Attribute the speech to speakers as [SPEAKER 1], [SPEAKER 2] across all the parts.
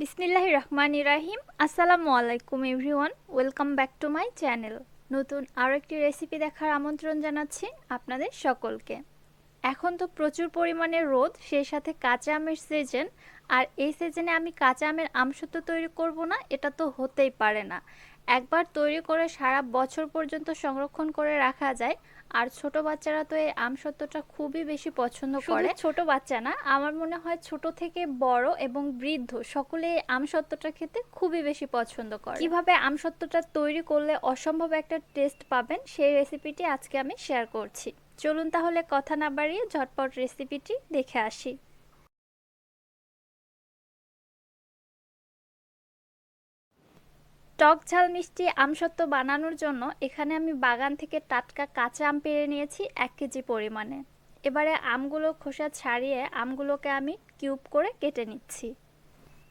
[SPEAKER 1] বিসমিল্লাহ রহমান ইরাহিম আসসালামু আলাইকুম everyone. Welcome back to my channel. নতুন আরও একটি রেসিপি দেখার আমন্ত্রণ জানাচ্ছি আপনাদের সকলকে। এখন তো প্রচুর পরিমাণে রোদ, সেই সাথে কাঁচা আমের সিজন আর এই সিজনে আমি কাঁচা আমের আমসত্ব তৈরি করব না, এটা তো হতেই পারে না। একবার তৈরি করে সারা বছর পর্যন্ত সংরক্ষণ করে রাখা যায়। আর ছোট বাচ্চারা তো এই আমসত্ত্বটা খুবই বেশি পছন্দ করে। ছোট বাচ্চা না আমার মনে হয় ছোট থেকে বড় এবং বৃদ্ধ সকলে এই আমসত্ত্বটা খেতে খুবই বেশি পছন্দ করে। কীভাবে আমসত্ত্বটা তৈরি করলে অসম্ভব একটা টেস্ট পাবেন সেই রেসিপিটি আজকে আমি শেয়ার করছি। চলুন তাহলে কথা না বাড়িয়ে ঝটপট রেসিপিটি দেখে আসি। টক ঝাল মিষ্টি আমসত্ত্ব বানানোর জন্য এখানে আমি বাগান থেকে টাটকা কাঁচা আম পেরে নিয়েছি এক কেজি পরিমাণে। এবারে আমগুলো খোসা ছাড়িয়ে আমগুলোকে আমি কিউব করে কেটে নিচ্ছি।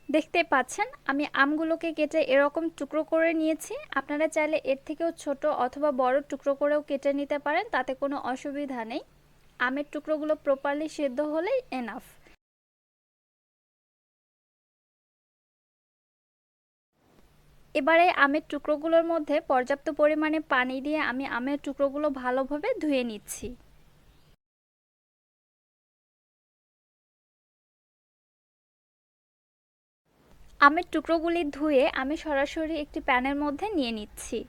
[SPEAKER 1] দেখতে পাচ্ছেন, আমি আমগুলোকে কেটে এরকম টুকরো করে নিয়েছি। আপনারা চাইলে এর থেকেও ছোট অথবা বড় টুকরো করেও কেটে নিতে পারেন, তাতে কোনো অসুবিধা নেই। আমের টুকরোগুলো প্রপারলি সেদ্ধ হলেই এনাফ এবারে আমের টুকরোগুলোর মধ্যে পর্যাপ্ত পরিমাণে পানি দিয়ে আমি আমের টুকরোগুলো ভালোভাবে ধুয়ে নিচ্ছি। আমের টুকরোগুলি ধুয়ে আমি সরাসরি একটি প্যানের মধ্যে নিয়ে নিচ্ছি।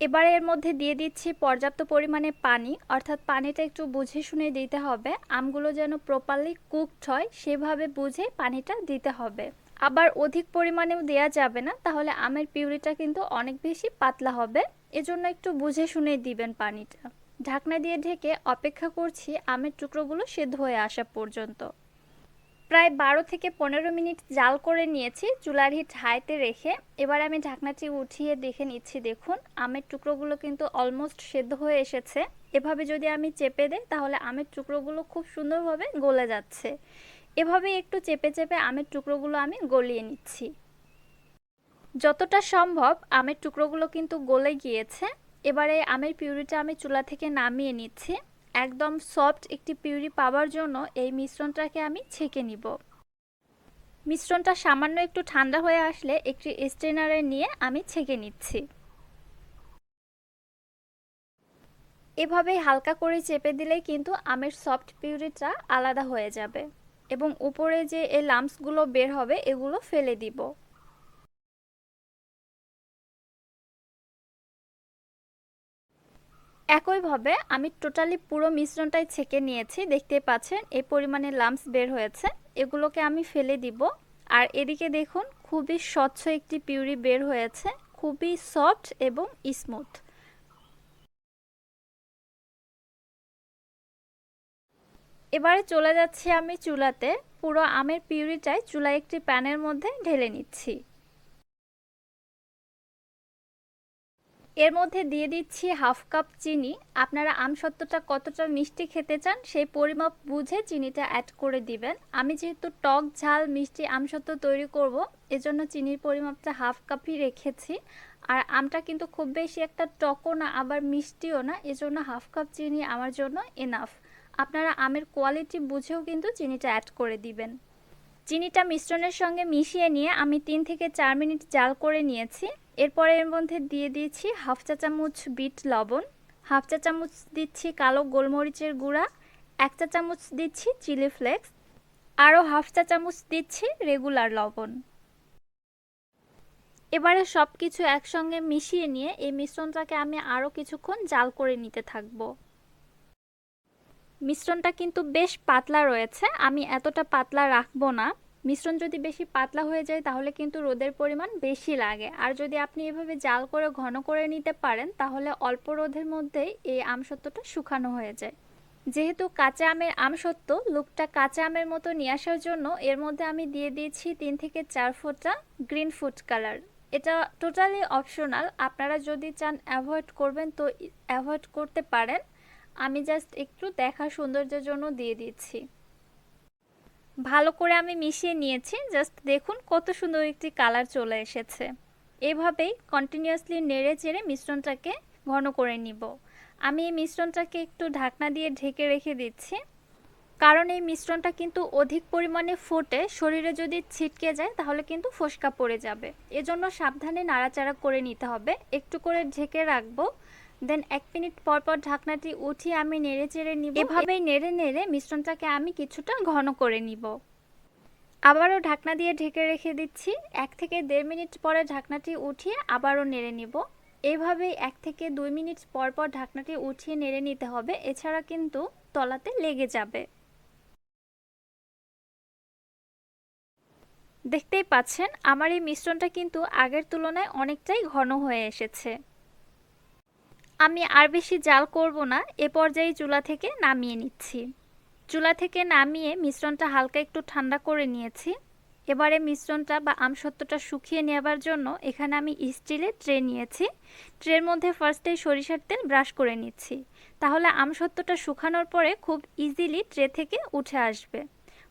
[SPEAKER 1] এবারে এর মধ্যে দিয়ে দিচ্ছি পর্যাপ্ত পরিমাণে পানি, অর্থাৎ পানিটা একটু বুঝে শুনে দিতে হবে। আমগুলো যেন প্রপারলি কুকড হয়, সেভাবে বুঝে পানিটা দিতে হবে। আবার অধিক পরিমাণেও দেওয়া যাবে না, তাহলে আমের পিউরিটা কিন্তু অনেক বেশি পাতলা হবে। এজন্য একটু বুঝে শুনে দিবেন পানিটা। ঢাকনা দিয়ে ঢেকে অপেক্ষা করছি আমের টুকরোগুলো সেদ্ধ হয়ে আসা পর্যন্ত। প্রায় বারো থেকে পনেরো মিনিট জাল করে নিয়েছি, চুলার হিট হাইতে রেখে। এবার আমি ঢাকনাটি উঠিয়ে দেখে নিচ্ছি, দেখুন, আমের টুকরোগুলো কিন্তু অলমোস্ট সেদ্ধ হয়ে এসেছে। এভাবে যদি আমি চেপে দেই, তাহলে আমের টুকরোগুলো খুব সুন্দরভাবে গলে যাচ্ছে। এভাবে একটু চেপে চেপে আমের টুকরোগুলো আমি গলিয়ে নিচ্ছি। যতটা সম্ভব আমের টুকরোগুলো কিন্তু গলে গিয়েছে। এবারে আমের পিউরিটা আমি চুলা থেকে নামিয়ে নিচ্ছি। একদম সফট একটি পিউরি পাওয়ার জন্য এই মিশ্রণটাকে আমি ছেঁকে নিব। মিশ্রণটা সামান্য একটু ঠান্ডা হয়ে আসলে একটি স্ট্রেনারে নিয়ে আমি ছেঁকে নিচ্ছি। এভাবেই হালকা করে চেপে দিলেই কিন্তু আমের সফট পিউরিটা আলাদা হয়ে যাবে। এবং উপরে যে এই লাম্পসগুলো বের হবে, এগুলো ফেলে দিব। একইভাবে আমি টোটালি পুরো মিশ্রণটাই ছেঁকে নিয়েছি। দেখতে পাচ্ছেন, এই পরিমাণে লাম্পস বের হয়েছে। এগুলোকে আমি ফেলে দিব। আর এদিকে দেখুন, খুবই স্বচ্ছ একটি পিউরি বের হয়েছে। খুবই সফট এবং স্মুথ এবারে চলে যাচ্ছি আমি চুলাতে। পুরো আমের পিউরিটাই চুলা একটি প্যানের মধ্যে ঢেলে নিচ্ছি। এর মধ্যে দিয়ে দিচ্ছি হাফ কাপ চিনি। আপনারা আম আমসত্ত্বটা কতটা মিষ্টি খেতে চান সেই পরিমাপ বুঝে চিনিটা অ্যাড করে দিবেন। আমি যেহেতু টক, ঝাল, মিষ্টি আমসত্ত্ব তৈরি করব, এজন্য চিনির পরিমাপটা হাফ কাপই রেখেছি। আর আমটা কিন্তু খুব বেশি একটা টকও না, আবার মিষ্টিও না, এজন্য হাফ কাপ চিনি আমার জন্য এনাফ আপনারা আমের কোয়ালিটি বুঝেও কিন্তু চিনিটা অ্যাড করে দিবেন। চিনিটা মিশ্রণের সঙ্গে মিশিয়ে নিয়ে আমি তিন থেকে চার মিনিট জাল করে নিয়েছি। এরপরে এর মধ্যে দিয়ে দিয়েছি হাফ চা চামচ বিট লবণ, হাফ চা চামচ দিচ্ছি কালো গোলমরিচের গুঁড়া, এক চা চামচ দিচ্ছি চিলি ফ্লেক্স, আরও হাফ চা চামচ দিচ্ছি রেগুলার লবণ। এবারে সব কিছু একসঙ্গে মিশিয়ে নিয়ে এই মিশ্রণটাকে আমি আরও কিছুক্ষণ জাল করে নিতে থাকব। মিশ্রণটা কিন্তু বেশ পাতলা রয়েছে। আমি এতটা পাতলা রাখব না। মিশ্রণ যদি বেশি পাতলা হয়ে যায়, তাহলে কিন্তু রোদের পরিমাণ বেশি লাগে। আর যদি আপনি এভাবে জাল করে ঘন করে নিতে পারেন, তাহলে অল্প রোদের মধ্যেই এই আমসত্ত্বটা শুকানো হয়ে যায়। যেহেতু কাঁচা আমের আমসত্ত্ব, লুকটা কাঁচা আমের মতো নিয়ে আসার জন্য এর মধ্যে আমি দিয়ে দিয়েছি তিন থেকে চার ফোঁটা গ্রিন ফুড কালার। এটা টোটালি অপশনাল। আপনারা যদি চান অ্যাভয়েড করবেন, তো অ্যাভয়েড করতে পারেন। আমি জাস্ট একটু দেখা সৌন্দর্যের জন্য দিয়ে দিচ্ছি। ভালো করে আমি মিশিয়ে নিয়েছি জাস্ট দেখুন কত সুন্দর একটি কালার চলে এসেছে। এভাবেই কন্টিনিউয়াসলি নেড়ে চেড়ে মিশ্রণটাকে ঘন করে নিব। আমি এই মিশ্রণটাকে একটু ঢাকনা দিয়ে ঢেকে রেখে দিচ্ছি। কারণ এই মিশ্রণটা কিন্তু অধিক পরিমাণে ফুটে, শরীরে যদি ছিটকে যায় তাহলে কিন্তু ফোসকা পড়ে যাবে। এজন্য সাবধানে নাড়াচাড়া করে নিতে হবে। একটু করে ঢেকে রাখব। দেন এক মিনিট পর পর ঢাকনাটি উঠিয়ে আমি নেড়ে চেড়ে নিব। এভাবেই নেড়ে নেড়ে মিশ্রণটাকে আমি কিছুটা ঘন করে নিব। আবারও ঢাকনা দিয়ে ঢেকে রেখে দিচ্ছি। এক থেকে দেড় মিনিট পরে ঢাকনাটি উঠিয়ে আবারও নেড়ে নিব। এভাবেই এক থেকে দুই মিনিট পর পর ঢাকনাটি উঠিয়ে নেড়ে নিতে হবে। এছাড়া কিন্তু তলাতে লেগে যাবে। দেখতেই পাচ্ছেন আমার এই মিশ্রণটা কিন্তু আগের তুলনায় অনেকটাই ঘন হয়ে এসেছে। আমি আর বেশি জাল করব না, এ পর্যায়ে চুলা থেকে নামিয়ে নিচ্ছি। চুলা থেকে নামিয়ে মিশ্রণটা হালকা একটু ঠান্ডা করে নিয়েছি। এবারে মিশ্রণটা বা আমসত্ত্বটা শুকিয়ে নেবার জন্য এখানে আমি স্টিলের ট্রে নিয়েছি। ট্রের মধ্যে ফার্স্টেই সরিষার তেল ব্রাশ করে নিচ্ছি। তাহলে আমসত্ত্বটা শুকানোর পরে খুব ইজিলি ট্রে থেকে উঠে আসবে।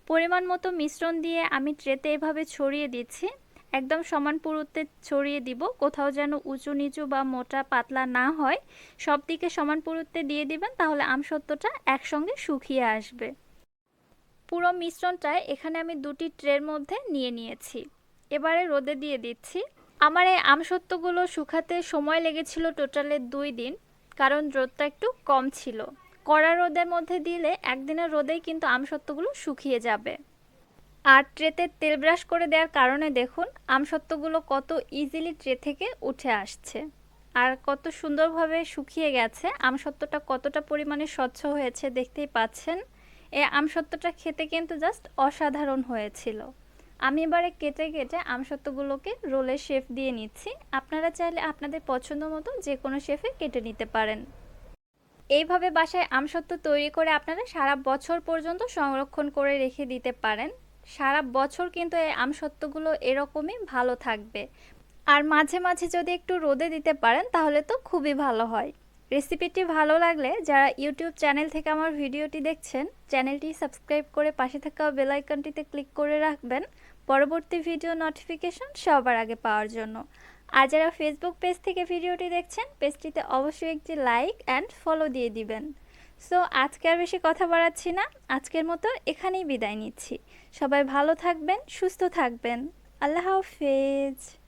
[SPEAKER 1] পরিমাণ মতো মিশ্রণ দিয়ে আমি ট্রেতে এভাবে ছড়িয়ে দিচ্ছি। একদম সমান পুরুত্বে ছড়িয়ে দিব। কোথাও যেন উঁচু নিচু বা মোটা পাতলা না হয়, সব দিকে সমান পুরুত্বে দিয়ে দিবেন, তাহলে আমসত্ত্বটা একসঙ্গে শুকিয়ে আসবে। পুরো মিশ্রণটায় এখানে আমি দুটি ট্রের মধ্যে নিয়ে নিয়েছি। এবারে রোদে দিয়ে দিচ্ছি। আমার এই আমসত্ত্বগুলো শুকাতে সময় লেগেছিল টোটালে দুই দিন, কারণ রোদটা একটু কম ছিল। কড়া রোদের মধ্যে দিলে একদিনের রোদেই কিন্তু আমসত্ত্বগুলো শুকিয়ে যাবে। আর ট্রেতে তেল ব্রাশ করে দেওয়ার কারণে দেখুন, আমসত্ত্বগুলো কত ইজিলি ট্রে থেকে উঠে আসছে। আর কত সুন্দরভাবে শুকিয়ে গেছে। আমসত্ত্বটা কতটা পরিমাণে স্বচ্ছ হয়েছে দেখতেই পাচ্ছেন। এই আমসত্ত্বটা খেতে কিন্তু জাস্ট অসাধারণ হয়েছিল। আমি এবারে কেটে কেটে আমসত্ত্বগুলোকে রোলের শেফ দিয়ে নিচ্ছি। আপনারা চাইলে আপনাদের পছন্দ মতো যে কোনো শেফে কেটে নিতে পারেন। এইভাবে বাসায় আমসত্ত্ব তৈরি করে আপনারা সারা বছর পর্যন্ত সংরক্ষণ করে রেখে দিতে পারেন। সারা বছর কিন্তু এই আমসত্ত্বগুলো এরকমই ভালো থাকবে। আর মাঝে মাঝে যদি একটু রোদে দিতে পারেন, তাহলে তো খুবই ভালো হয়। রেসিপিটি ভালো লাগলে যারা ইউটিউব চ্যানেল থেকে আমার ভিডিওটি দেখছেন, চ্যানেলটি সাবস্ক্রাইব করে পাশে থাকা বেল আইকনটিতে ক্লিক করে রাখবেন। পরবর্তী ভিডিও নোটিফিকেশন সবার আগে পাওয়ার জন্য। আর যারা ফেসবুক পেজ থেকে ভিডিওটি দেখছেন পেজটিতে অবশ্যই একটি লাইক অ্যান্ড ফলো দিয়ে দিবেন। সো আজকে আর বেশি কথা বাড়াচ্ছি না। আজকের মতো এখানেই বিদায় নিচ্ছি। সবাই ভালো থাকবেন, সুস্থ থাকবেন। আল্লাহ হাফেজ।